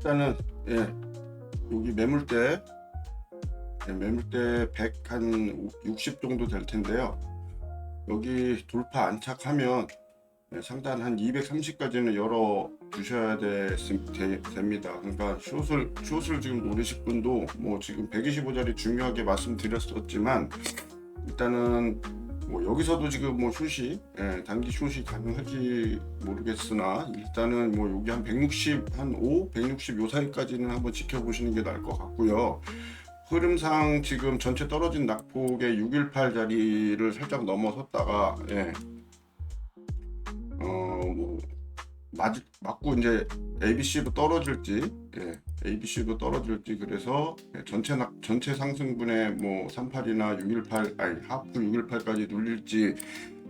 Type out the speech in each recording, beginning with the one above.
일단은 예 여기 매물대 예, 매물대 100 한 60 정도 될 텐데요. 여기 돌파 안착하면 예, 상단 한 230까지는 열어 주셔야 되, 되, 됩니다. 그러니까 숏을 숏을 지금 노리실 분도 뭐 지금 125짜리 중요하게 말씀드렸었지만 일단은 뭐 여기서도 지금 뭐 숏이 예, 단기 숏이 가능할지 모르겠으나 일단은 뭐 여기 한 160 한 5, 160 요 사이까지는 한번 지켜보시는 게 나을 것 같고요. 흐름상 지금 전체 떨어진 낙폭의 618 자리를 살짝 넘어섰다가 예. 어 뭐 맞 맞고 이제 ABC로 떨어질지 예. ABC로 떨어질지 그래서 예, 전체 낙 전체 상승분의 뭐 38이나 618 아니 하프 618까지 눌릴지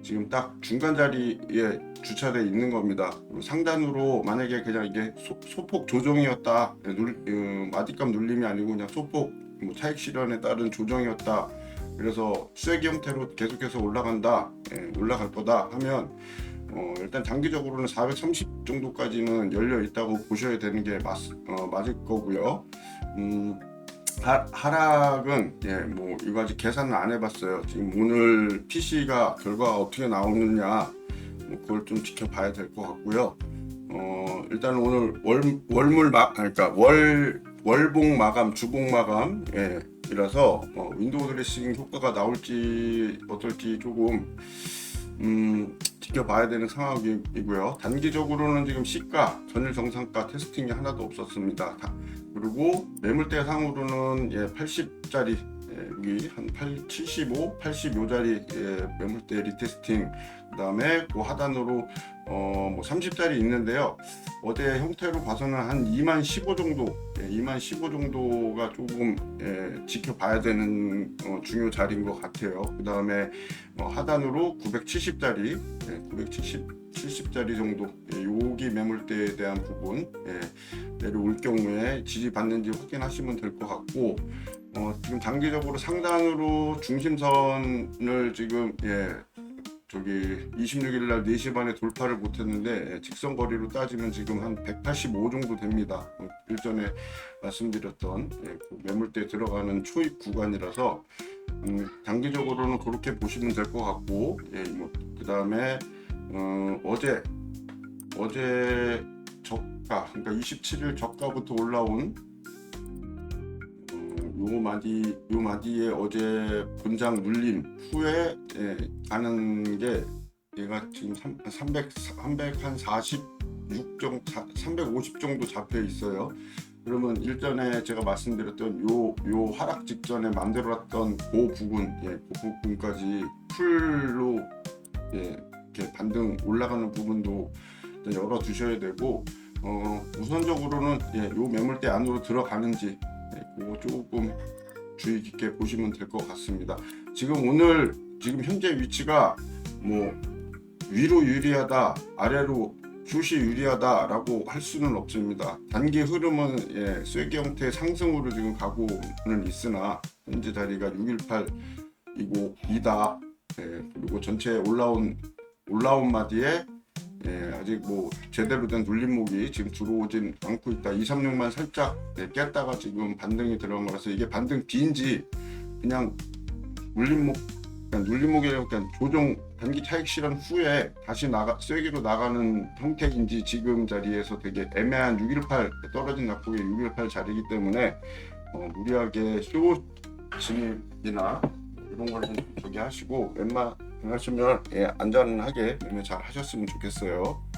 지금 딱 중간 자리에 주차돼 있는 겁니다. 상단으로 만약에 그냥 이게 소, 소폭 조정이었다, 예, 눌, 어, 마디값 눌림이 아니고 그냥 소폭 뭐 차익 실현에 따른 조정이었다. 그래서 수액 형태로 계속해서 올라간다, 예, 올라갈 거다 하면 어, 일단 장기적으로는 430 정도까지는 열려 있다고 보셔야 되는 게 맞, 어, 맞을 거고요. 음, 하, 하락은 예, 뭐 이거 아직 계산을 안 해봤어요. 지금 오늘 PC가 결과가 어떻게 나오느냐 뭐 그걸 좀 지켜봐야 될 것 같고요. 어, 일단 오늘 월 월물 마 그러니까 월 월봉 마감 주봉 마감 예, 이라서 어, 윈도우 드레싱 효과가 나올지 어떨지 조금 음, 지켜봐야 되는 상황이고요. 단기적으로는 지금 시가 전일 정상가 테스팅이 하나도 없었습니다. 다- 그리고 매물대 상으로는 예, 80짜리 예, 여기 한 8, 75, 80요짜리 예, 매물대 리테스팅 그 다음에 그 하단으로 어, 뭐 30짜리 있는데요. 어제 형태로 봐서는 한 2만 15 정도, 예, 2만 15 정도가 조금 예, 지켜봐야 되는 어, 중요 자리인 것 같아요. 그 다음에 어, 하단으로 970짜리, 예, 970 70짜리 정도, 예, 여기 매물대에 대한 부분 예, 내려올 경우에 지지받는지 확인하시면 될 것 같고 어, 지금 장기적으로 상단으로 중심선을 지금 예, 저기 26일 날 4시 반에 돌파를 못했는데 예, 직선 거리로 따지면 지금 한 185 정도 됩니다. 어, 일전에 말씀드렸던 예, 그 매물대 들어가는 초입 구간이라서 음, 장기적으로는 그렇게 보시면 될 것 같고 예, 뭐 그 다음에 어, 어제 어제 저가 그러니까 27일 저가부터 올라온 어, 요 마디 요 마디에 어제 분장 눌림 후에 예, 가는 게 얘가 지금 300 346 정도 350 정도 잡혀 있어요. 그러면 일전에 제가 말씀드렸던 요 요 하락 직전에 만들어놨던 그 부분 예, 그 부분까지 풀로 예, 이렇게 반등 올라가는 부분도 열어 두셔야 되고 어, 우선적으로는 예, 요 매물대 안으로 들어가는지 예, 그거 조금 주의 깊게 보시면 될 것 같습니다. 지금 오늘 지금 현재 위치가 뭐 위로 유리하다 아래로 슛이 유리하다라고 할 수는 없습니다. 단기 흐름은 예, 쐐기 형태의 상승으로 지금 가고는 있으나 현재 자리가 618이고 2다. 예, 그리고 전체 올라온 올라온 마디에 예, 아직 뭐 제대로 된 눌림목이 지금 들어오진 않고 있다. 236만 살짝 예, 깼다가 지금 반등이 들어간 거라서 이게 반등 뒤인지 그냥 눌림목 그냥 눌림목이라고 그냥 조정 단기 차익 실현 후에 다시 나가 쐐기로 나가는 형태인지 지금 자리에서 되게 애매한 618 떨어진 낙폭의 618 자리이기 때문에 어, 무리하게 쇼 진입이나 이런 거는 좀 저기 하시고 웬만 하시면 예, 안전하게 잘 하셨으면 좋겠어요.